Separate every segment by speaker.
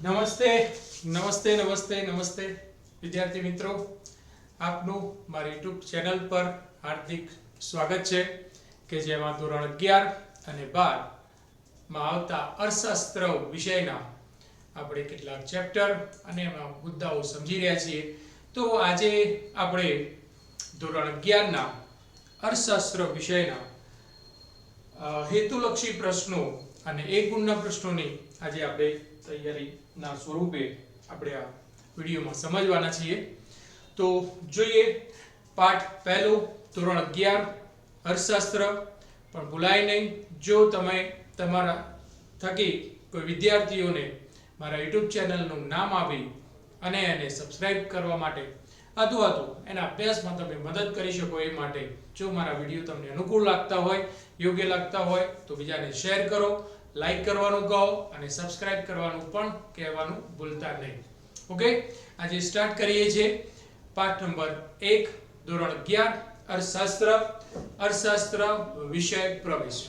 Speaker 1: નમસ્તે નમસ્તે નમસ્તે નમસ્તે, વિદ્યાર્થી મિત્રો. આપનું મારી યુટ્યુબ ચેનલ પર હાર્દિક સ્વાગત છે કે જેમાં ધોરણ અગિયાર અને બારમાં આવતા અર્થશાસ્ત્ર વિષયના આપણે કેટલાક ચેપ્ટર અને એમાં મુદ્દાઓ સમજી રહ્યા છીએ. તો આજે આપણે ધોરણ અગિયારના અર્થશાસ્ત્ર વિષયના હેતુલક્ષી પ્રશ્નો અને એક ગુણના પ્રશ્નોની આજે આપણે તૈયારીના સ્વરૂપે આપણે આ વિડીયોમાં સમજવાના છીએ. તો જોઈએ પાઠ પહેલો, ધોરણ અગિયાર, અર્થશાસ્ત્ર. પણ ભૂલાય નહીં, જો તમે તમારા થકી કોઈ વિદ્યાર્થીઓને મારા યુટ્યુબ ચેનલનું નામ આપી અને એને સબસ્ક્રાઇબ કરવા માટે અથવા તો એના અભ્યાસમાં તમે મદદ કરી શકો એ માટે જો મારા વીડિયો તમને અનુકૂળ લાગતા હોય, યોગ્ય લાગતા હોય, તો બીજાને શેર કરો લાઈક કરવાનું કહો અને સબસ્ક્રાઇબ કરવાનું પણ કહેવાનું ભૂલતા નહીં. ઓકે આજે સ્ટાર્ટ કરીએ છીએ પાઠ નંબર એક, ધોરણ અગિયાર, અર્થશાસ્ત્ર. અર્થશાસ્ત્ર વિષય પ્રવેશ.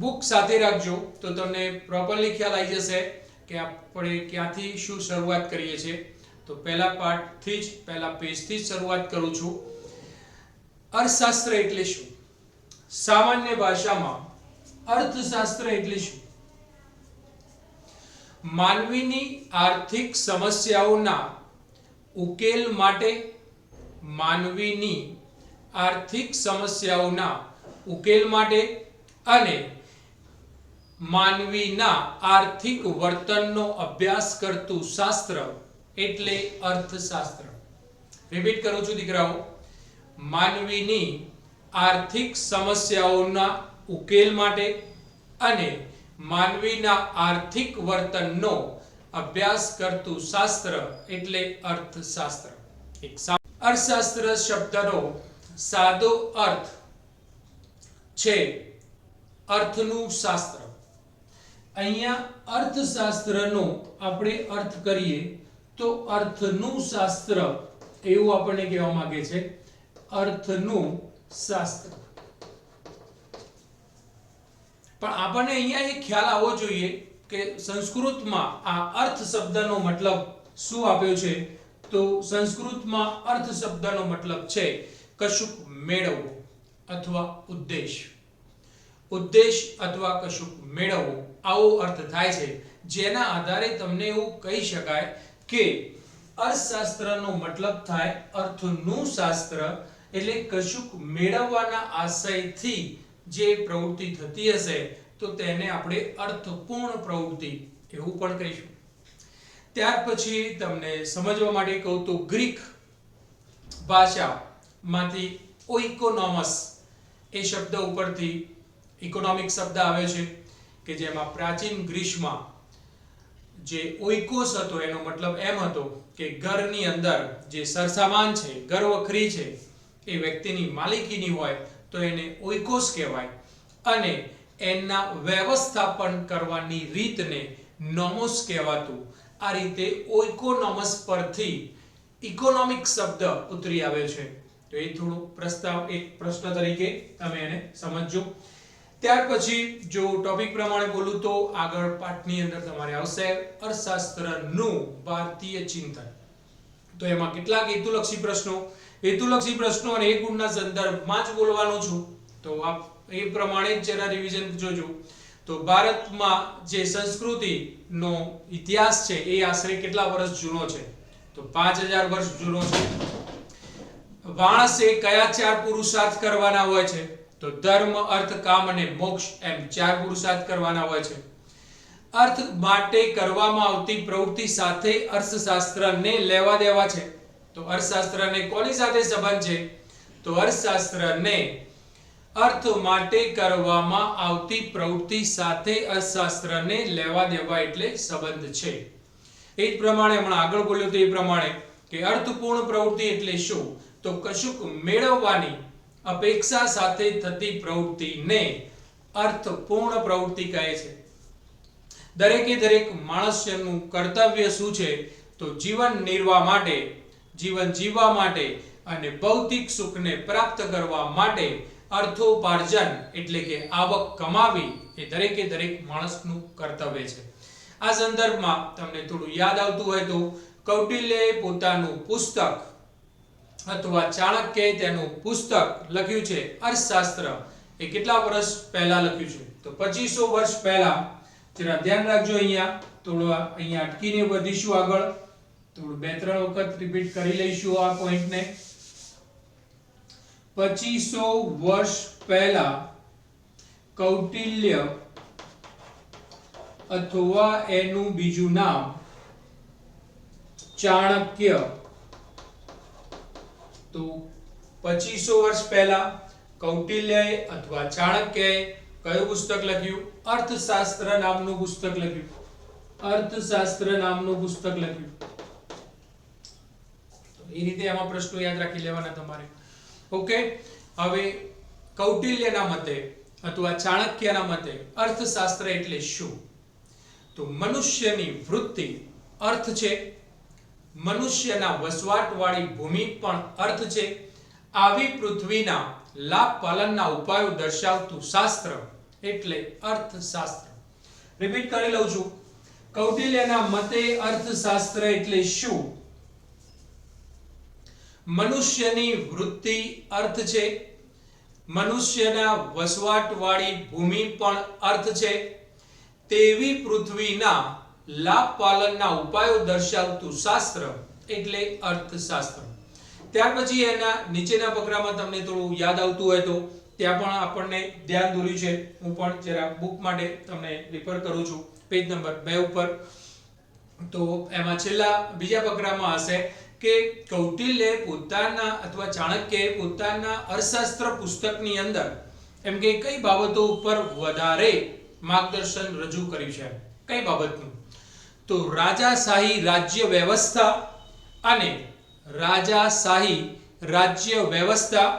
Speaker 1: બુક સાથે રાખજો તો તમને પ્રોપરલી ખ્યાલ આવી જશે કે આપણે ક્યાંથી શું શરૂઆત કરીએ છીએ. તો પહેલા પાઠથી જ, પહેલા પેજથી જ શરૂઆત કરું છું. અર્થશાસ્ત્ર એટલે શું? સામાન્ય ભાષામાં અર્થશાસ્ત્ર એટલે શું? માનવીની આર્થિક સમસ્યાઓના ઉકેલ માટે માનવીની આર્થિક સમસ્યાઓના ઉકેલ માટે અને માનવીના આર્થિક વર્તનનો અભ્યાસ કરતું શાસ્ત્ર એટલે અર્થશાસ્ત્ર. રિપીટ કરું છું દીકરાઓ. માનવીની આર્થિક સમસ્યાઓના ઉકેલ માટે અને માનવીના આર્થિક વર્તનનો અભ્યાસ કરતું શાસ્ત્ર એટલે અર્થશાસ્ત્ર. એક અર્થશાસ્ત્ર શબ્દનો સાદો અર્થ છે અર્થનું શાસ્ત્ર. અહીંયા અર્થશાસ્ત્રનો આપણે અર્થ કરીએ તો અર્થનું શાસ્ત્ર એવું આપણને કહેવા માંગે છે. અર્થનું શાસ્ત્ર. પણ આપણને અહીંયા એ ખ્યાલ આવવો જોઈએ કે સંસ્કૃતમાં આ અર્થ શબ્દનો મતલબ શું આપ્યો છે? તો સંસ્કૃતમાં અર્થ શબ્દનો મતલબ છે કશુંક મેળવવું અથવા ઉદ્દેશ. ઉદ્દેશ અથવા કશુંક મેળવવું, આવો અર્થ થાય છે. જેના આધારે તમને એવું કહી શકાય કે અર્થશાસ્ત્રનો મતલબ થાય અર્થનું શાસ્ત્ર એટલે કશુંક મેળવવાના આશયથી જે પ્રવૃત્તિ થતી હશે, તો તેને આપણે અર્થપૂર્ણ પ્રવૃત્તિ એવું પણ કહીશું. ત્યાર પછી તમને સમજવા માટે કહું તો ગ્રીક ભાષામાંથી ઓઇકોનોમસ એ શબ્દ ઉપરથી ઇકોનોમિક શબ્દ આવે છે, કે જેમાં પ્રાચીન ગ્રીસમાં જે ઓઇકોસ હતો, એનો મતલબ એમ હતો કે ઘરની અંદર જે સરસામાન છે, ઘર વખરી છે, એ વ્યક્તિની માલિકીની હોય તો એને ઓઇકોસ કહેવાય. અને એના વ્યવસ્થાપન કરવાની રીતને નોમોસ કહેવાતું. આ રીતે ઓઇકોનોમસ પરથી ઇકોનોમિક શબ્દ ઉતરી આવે છે. તો એ થોડું પ્રસ્તાવ, એક પ્રશ્ન તરીકે તમે એને સમજજો ત્યાર પછી જો ટોપિક પ્રમાણે બોલું તો આગળ પાઠની અંદર તમારે આવશે અર્થશાસ્ત્રનું ભારતીય ચિંતન. તો એમાં કેટલાક હેતુલક્ષી પ્રશ્નો? હેતુલક્ષી પ્રશ્નો અને એ ગુણના સંદર્ભમાં જ બોલવાનો છું. તો આપ એ પ્રમાણે જ જરા રિવિઝન જોજો. તો ભારતમાં જે સંસ્કૃતિનો ઇતિહાસ છે, એ આશરે કેટલા વર્ષ જૂનો છે? તો પાંચ હજાર વર્ષ જૂનો છે. માણસે કયા ચાર પુરુષાર્થ કરવાના હોય છે? તો ધર્મ, અર્થ, કામ અને મોક્ષ એમ ચાર પુરુષાર્થ કરવાના હોય છે. અર્થ માટે કરવામાં આવતી પ્રવૃત્તિ સાથે અર્થશાસ્ત્રને લેવા દેવા છે. તો અર્થશાસ્ત્રને કોની સાથે સંબંધ છે? તો અર્થશાસ્ત્રને અર્થ માટે કરવામાં આવતી પ્રવૃત્તિ સાથે અર્થશાસ્ત્રને લેવા દેવા એટલે સંબંધ છે. એ જ પ્રમાણે હમણાં આગળ બોલ્યો તો એ પ્રમાણે કે અર્થપૂર્ણ પ્રવૃત્તિ એટલે શું? તો કશુંક મેળવવાની અપેક્ષા સાથે થતી પ્રવૃત્તિને અર્થપૂર્ણ પ્રવૃત્તિ કહે છે. દરેકે દરેક માણસનું કર્તવ્ય શું છે? તો જીવન નિર્વાહ માટે જીવન જીવવા માટે અને ભૌતિક સુખને પ્રાપ્ત કરવા માટે અર્થોપાર્જન એટલે કે આવક કમાવી એ દરેકે દરેક માણસનું કર્તવ્ય છે. આ સંદર્ભમાં તમને થોડું યાદ આવતું હોય તો કૌટિલ્યએ પોતાનું પુસ્તક અથવા ચાણક્યએ તેનું પુસ્તક લખ્યું છે. અર્થશાસ્ત્ર એ કેટલા વર્ષ પહેલા લખ્યું છે? તો પચીસો વર્ષ પહેલા જરા ધ્યાન રાખજો અહીંયા. થોડું અહીંયા અટકીને વધીશું આગળ. થોડું બે, ત્રણ વખત રિપીટ કરી લઈશું આ પોઈન્ટને પચીસો વર્ષ પહેલા કૌટિલ્ય અથવા એનું બીજું નામ ચાણક્ય. તો પચીસો વર્ષ પહેલા કૌટિલ્યએ અથવા ચાણક્યએ કયું પુસ્તક લખ્યું? અર્થશાસ્ત્ર નામનું પુસ્તક લખ્યું. અર્થશાસ્ત્ર નામનું પુસ્તક લખ્યું. એ રીતે આમાં પ્રશ્નો યાદ રાખી લેવાના તમારે. ઓકે હવે કૌટિલ્યના મતે અથવા ચાણક્યના મતે અર્થશાસ્ત્ર એટલે શું? તો મનુષ્યની વૃત્તિ અર્થ છે, મનુષ્યના વસવાટવાળી ભૂમિ પણ અર્થ છે, આવી પૃથ્વીના લાભ પાલનના ઉપાયો દર્શાવતું શાસ્ત્ર એટલે અર્થશાસ્ત્ર. રિપીટ કરી લઉં છું. કૌટિલ્યના મતે અર્થશાસ્ત્ર એટલે શું? મનુષ્યની વૃત્તિ અર્થ છે. મનુષ્યના વસવાટવાળી ભૂમિ પણ અર્થ છે. તેવી પૃથ્વીના લાભ પાલનના ઉપાયો દર્શાવતું શાસ્ત્ર એટલે અર્થશાસ્ત્ર. ત્યાર પછી એના નીચેના ફકરામાં તમને થોડું યાદ આવતું હોય તો ત્યાં પણ આપણને ધ્યાન દોર્યું છે. હું પણ જરા બુક માટે તમને રિફર કરું છું. પેજ નંબર બે ઉપર. તો એમાં છેલ્લા બીજા ફકરામાં હશે. કે કૌટિલ્ય પોતાના અથવા ચાણક્ય પોતાના અર્થશાસ્ત્ર પુસ્તકની અંદર એમ કે કઈ બાબતો ઉપર વધારે માર્ગદર્શન રજૂ કર્યું છે? કઈ બાબતનું? તો રાજાશાહી રાજ્ય વ્યવસ્થા અને રાજાશાહી રાજ્ય વ્યવસ્થા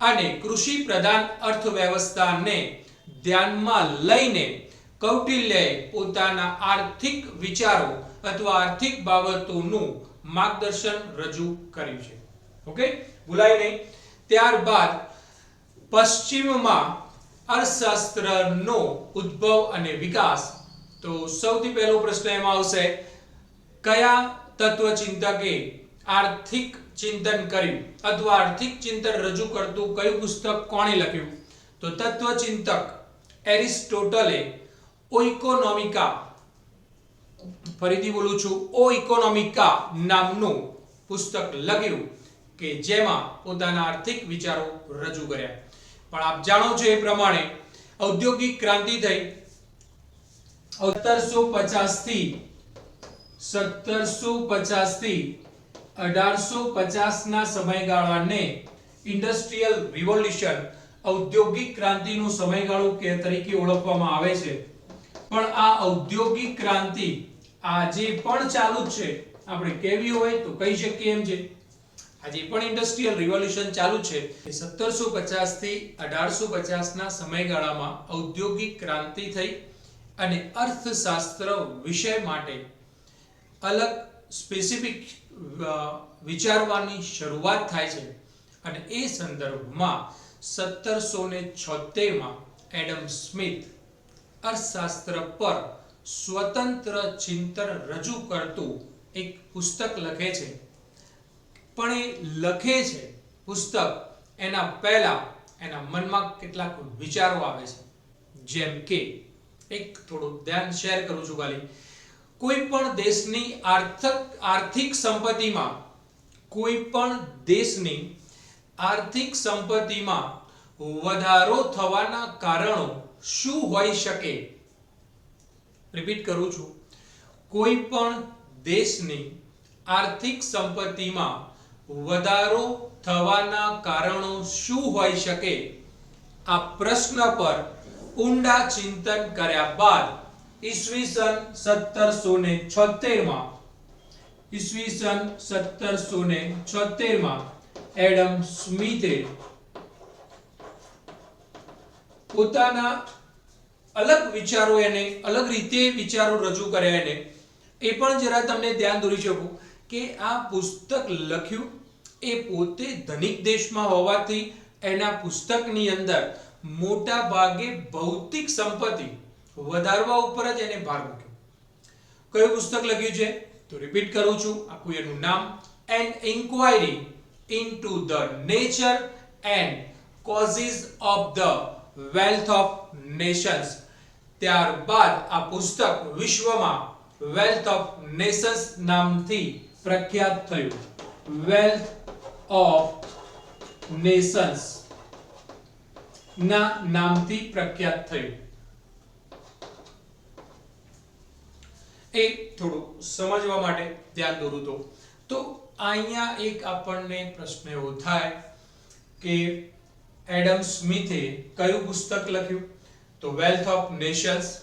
Speaker 1: અને કૃષિ પ્રધાન અર્થવ્યવસ્થાને ધ્યાનમાં લઈને કૌટિલ્યએ પોતાના આર્થિક વિચારો અથવા આર્થિક બાબતોનું માર્ગદર્શન રજૂ કર્યું છે. ઓકે? ભૂલાય નહીં. ત્યારબાદ પશ્ચિમમાં અર્થશાસ્ત્રનો ઉદ્ભવ અને વિકાસ. તો સૌથી પહેલો પ્રશ્ન એમાં આવશે, કયા તત્વચિંતકે આર્થિક ચિંતન કર્યું? અથવા આર્થિક ચિંતન રજૂ કરતું કયું પુસ્તક કોણે લખ્યું? તો તત્વચિંતક એરિસ્ટોટલે ઓઇકોનોમિકા ફરીથી બોલું છું, ઓ ઇકોનોમિકા નામનું પુસ્તક લખ્યું કે જેમાં પોતાના આર્થિક વિચારો રજૂ કર્યા. પણ આપ જાણો છો એ પ્રમાણે ઔદ્યોગિક ક્રાંતિ થઈ. સત્તરસો પચાસથી સત્તરસો પચાસથી અઢારસો પચાસ ના સમયગાળાને ઇન્ડસ્ટ્રીયલ રિવોલ્યુશન, ઔદ્યોગિક ક્રાંતિનો સમયગાળો કે તરીકે ઓળખવામાં આવે છે. પણ આ ઔદ્યોગિક ક્રાંતિ આજે પણ ચાલુ જ છે, આપણે કેવી હોય તો કહી શકીએ એમ છે. આજે પણ ઇન્ડસ્ટ્રીયલ રિવોલ્યુશન ચાલુ છે સત્તરસો પચાસથી અઢારસો પચાસ ના સમયગાળામાં ઔદ્યોગિક ક્રાંતિ થઈ અને અર્થશાસ્ત્ર વિષય માટે અલગ સ્પેસિફિક વિચારવાની શરૂઆત થાય છે. અને એ સંદર્ભમાં સત્તરસો ને છોતેરમાં એડમ સ્મિથ અર્થશાસ્ત્ર પર સ્વતંત્ર ચિંતન રજૂ કરતું એક પુસ્તક લખે છે. પણ એ લખે છે પુસ્તક એના પહેલા એના મનમાં કેટલાક વિચારો આવે છે. જેમ કે, એક થોડું ધ્યાન શેર કરું છું ખાલી. કોઈ પણ દેશની આર્થિક આર્થિક સંપત્તિમાં, કોઈ પણ દેશની આર્થિક સંપત્તિમાં વધારો થવાના કારણો શું હોઈ શકે? રિપીટ કરું છું. કોઈ પણ દેશની આર્થિક સંપત્તિમાં વધારો થવાના કારણો શું હોઈ શકે? આ પ્રશ્ન પર ઊંડા ચિંતન કર્યા બાદ ઈસવીસન સત્તરસો ને છોતેરમાં, ઈસવીસન સત્તરસો ને છોતેરમાં એડમ સ્મિથે પોતાના અલગ વિચારો એને, અલગ રીતે વિચારો રજૂ કર્યા એને. એ પણ જરા તમને ધ્યાન દોરી શકું કે આ પુસ્તક લખ્યું એ પોતે ધનિક દેશમાં હોવાથી એના પુસ્તકની અંદર મોટા ભાગે ભૌતિક સંપત્તિ વધારવા ઉપર જ એને ભાર મૂક્યો. કયું પુસ્તક લખ્યું છે? તો રિપીટ કરું છું, આખું એનું નામ. An inquiry into the nature and causes of the wealth of nations ત્યારબાદ આ પુસ્તક વિશ્વમાં વેલ્થ ઓફ નેશન્સ નામથી પ્રખ્યાત થયું. વેલ્થ ઓફ નેશન્સ ના નામથી પ્રખ્યાત થયું. એ થોડું સમજવા માટે ધ્યાન દોરું તો. તો અહીંયા એક આપણને પ્રશ્ન એવો થાય કે એડમ સ્મિથે કયું પુસ્તક લખ્યું? તો વેલ્થ ઓફ નેશન્સ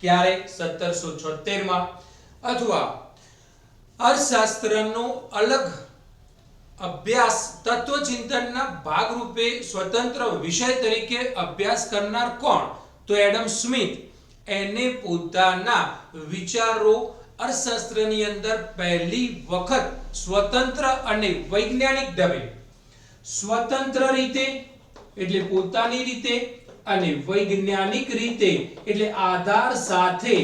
Speaker 1: ક્યારે? 1776 માં અથવા અર્થશાસ્ત્રનો અલગ અભ્યાસ તત્વચિંતનના ભાગરૂપે સ્વતંત્ર વિષય તરીકે અભ્યાસ કરનાર કોણ? તો એડમ સ્મિથ. એને પોતાના વિચારો અર્થશાસ્ત્રની અંદર પહેલી વખત સ્વતંત્ર અને વૈજ્ઞાનિક ઢબે સ્વતંત્ર રીતે એટલે પોતાની રીતે અને વૈજ્ઞાનિક રીતે એટલે આધાર સાથે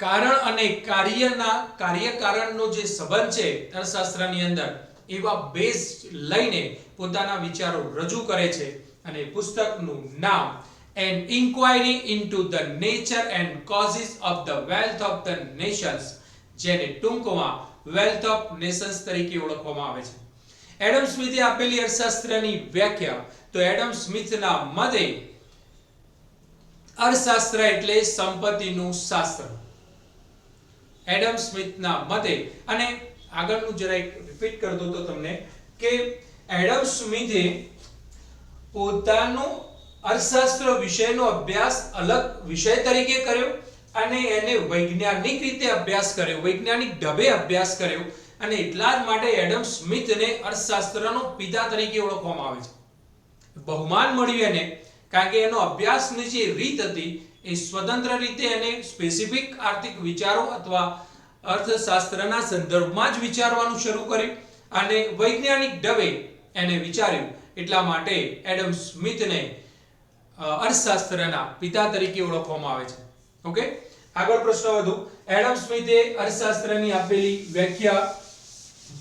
Speaker 1: કારણ અને કાર્યના કાર્યકારણનો જે સંબંધ છે અર્થશાસ્ત્રની અંદર, એવા બેઝ લઈને પોતાના વિચારો રજૂ કરે છે અને પુસ્તકનું નામ an inquiry into the nature and causes of the wealth of the nations જેને ટૂંકમાં વેલ્થ ઓફ નેશન્સ તરીકે ઓળખવામાં આવે છે. એડમ સ્મિથે આપેલી અર્થશાસ્ત્રની વ્યાખ્યા, તો એડમ સ્મિથના મતે અર્થશાસ્ત્ર એટલે સંપત્તિનું શાસ્ત્ર. એડમ સ્મિથના મતે, અને આગળનું જરા રિપીટ કરી દો તો તમને, કે એડમ સ્મિથે પોતાનું અર્થશાસ્ત્ર વિષયનો અભ્યાસ અલગ વિષય તરીકે કર્યો, અને એને વૈજ્ઞાનિક રીતે અભ્યાસ કર્યો, વૈજ્ઞાનિક ઢબે અભ્યાસ કર્યો અને એટલા જ માટે એડમ સ્મિથને અર્થશાસ્ત્રનો પિતા તરીકે ઓળખવામાં આવે છે. બહુમાન મળ્યું એને, કારણ કે એનો અભ્યાસની જે રીત હતી. એ સ્વતંત્ર રીતે એને સ્પેસિફિક આર્થિક વિચારો અથવા અર્થશાસ્ત્રના સંદર્ભમાં જ વિચારવાનું શરૂ કર્યું અને વૈજ્ઞાનિક ઢબે એને વિચાર્યું. એટલા માટે એડમ સ્મિથને અર્થશાસ્ત્રના પિતા તરીકે ઓળખવામાં આવે છે. ઓકે? આગળ પ્રશ્ન વધુ. એડમ સ્મિથે અર્થશાસ્ત્રની આપેલી વ્યાખ્યા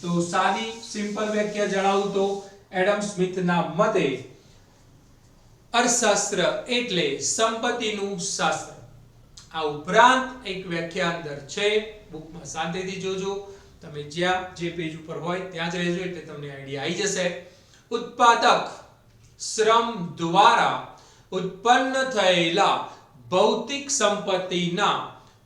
Speaker 1: તો સાદી સિમ્પલ વ્યાખ્યા જણાવું તો એડમ સ્મિથના મતે અર્થશાસ્ત્ર એટલે સંપત્તિનું શાસ્ત્ર. આ ઉપરાંત એક વ્યાખ્યા અંદર છે, બુકમાં શાંતિથી જોજો. તમે જ્યાં જે પેજ ઉપર હોય ત્યાં જ રહેજો, એટલે તમને આઈડિયા આવી જશે. ઉત્પાદક શ્રમ દ્વારા ઉત્પન્ન થયેલા ભૌતિક સંપત્તિના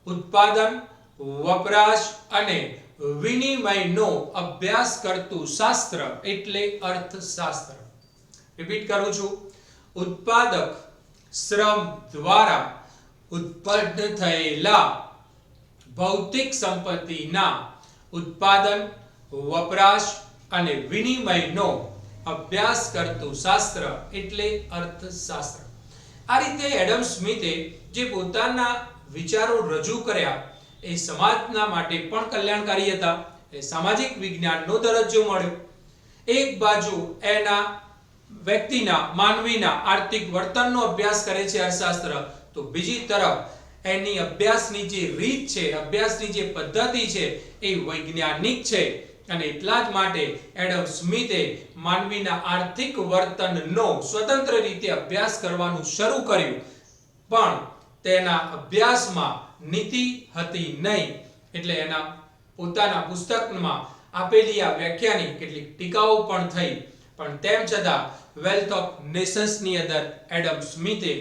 Speaker 1: ઉત્પાદન, વપરાશ અને વિનિમયનો અભ્યાસ કરતું શાસ્ત્ર એટલે અર્થશાસ્ત્ર. રિપીટ કરું છું. ઉત્પાદક શ્રમ દ્વારા ઉત્પન્ન થયેલા ભૌતિક સંપત્તિના ઉત્પાદન, વપરાશ અને વિનિમયનો અભ્યાસ કરતું શાસ્ત્ર એટલે અર્થશાસ્ત્ર. આ રીતે એડમ સ્મિથે જે પોતાના વિચારો રજૂ કર્યા એ સમાજના માટે પણ કલ્યાણકારી હતા. એ સામાજિક વિજ્ઞાનનો દરજ્જો મળ્યો. એક બાજુ એના વ્યક્તિના, માનવીના આર્થિક વર્તનનો અભ્યાસ કરે છે અર્થશાસ્ત્ર, તો બીજી તરફ એની અભ્યાસની જે રીત છે, અભ્યાસની જે પદ્ધતિ છે એ વૈજ્ઞાનિક છે. અને એટલા જ માટે એડમ સ્મિથે માનવીના આર્થિક વર્તનનો સ્વતંત્ર રીતે અભ્યાસ કરવાનું શરૂ કર્યું. પણ તેના અભ્યાસમાં નીતિ હતી નહીં. એટલે એના પોતાના પુસ્તકમાં આપેલી આ વ્યાખ્યાની કેટલીક ટીકાઓ પણ થઈ. પણ તેમ છતાં વેલ્થ ઓફ નેશન્સની અંદર એડમ સ્મિથે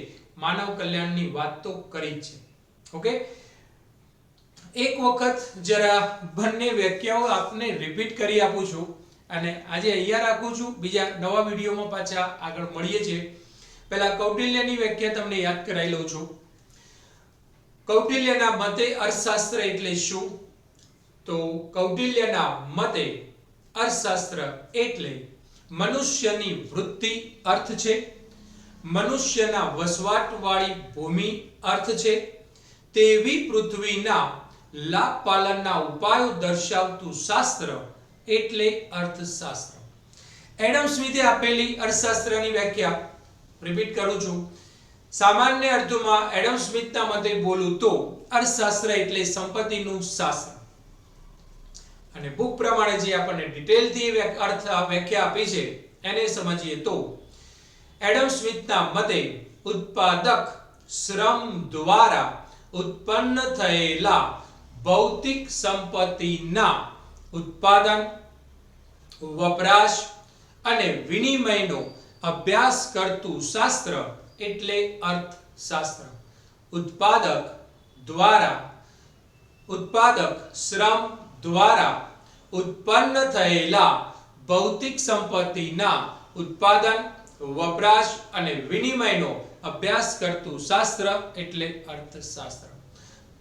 Speaker 1: માનવ કલ્યાણની વાત તો કરી છે. ઓકે એક વખત જરા બંને વ્યાખ્યાઓ આપને રિપીટ કરી આપું છું અને આજે અહીંયા રાખું છું. બીજા નવા વિડીયોમાં પાછા આગળ મળીએ છીએ. પહેલા કૌટિલ્યની વ્યાખ્યા તમને યાદ કરાવી લઉં છું. કૌટિલ્યના મતે અર્થશાસ્ત્ર એટલે શું? તો કૌટિલ્યના મતે અર્થશાસ્ત્ર એટલે મનુષ્યની વૃત્તિ અર્થ છે, મનુષ્યના વસવાટવાળી ભૂમિ અર્થ છે, તેવી પૃથ્વીના લાભ પાલનના ઉપાયો દર્શાવતું શાસ્ત્ર એટલે અર્થશાસ્ત્ર. એડમ સ્મિથે આપેલી અર્થશાસ્ત્રની વ્યાખ્યા રિપીટ કરું છું. સામાન્ય અર્થમાં એડમ સ્મિથના મતે બોલું તો અર્થશાસ્ત્ર એટલે સંપત્તિનું શાસ્ત્ર. અને બુક પ્રમાણે જે આપણને ડિટેલથી અર્થ વ્યાખ્યા આપી છે, એને સમજીએ તો એડમ સ્મિથના મતે ઉત્પાદક શ્રમ દ્વારા ઉત્પન્ન થયેલા ભૌતિક સંપત્તિના ઉત્પાદન, વપરાશ અને વિનિમયનો અભ્યાસ કરતું શાસ્ત્ર એટલે અર્થશાસ્ત્ર. ઉત્પાદક દ્વારા, ઉત્પાદક શ્રમ દ્વારા ઉત્પન્ન થયેલા ભૌતિક સંપત્તિના ઉત્પાદન, વપરાશ અને વિનિમયનો અભ્યાસ કરતું શાસ્ત્ર એટલે અર્થશાસ્ત્ર.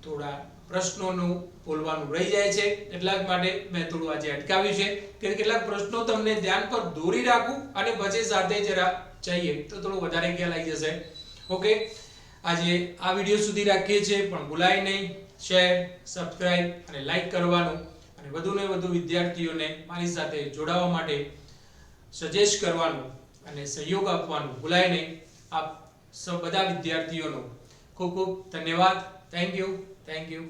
Speaker 1: થોડા પ્રશ્નોનું બોલવાનું રહી જાય છે. એટલા માટે મેં થોડું આજે અટકાવ્યું છે. કે કેટલાક પ્રશ્નો તમને ધ્યાન પર દોરી રાખું અને પછી સાથે જરા જઈએ તો થોડું વધારે ખ્યાલ આવી જશે? ઓકે આજે આ વીડિયો સુધી રાખીએ છીએ, પણ ભૂલાય નહીં. શેર સબસ્ક્રાઇબ અને લાઈક કરવાનું. અને વધુને વધુ વિદ્યાર્થીઓને મારી સાથે જોડાવા માટે સજેસ્ટ કરવાનું અને સહયોગ આપવાનું ભૂલાય નહીં. આપ સૌ બધા વિદ્યાર્થીઓનો ખૂબ ખૂબ ધન્યવાદ. Thank you thank you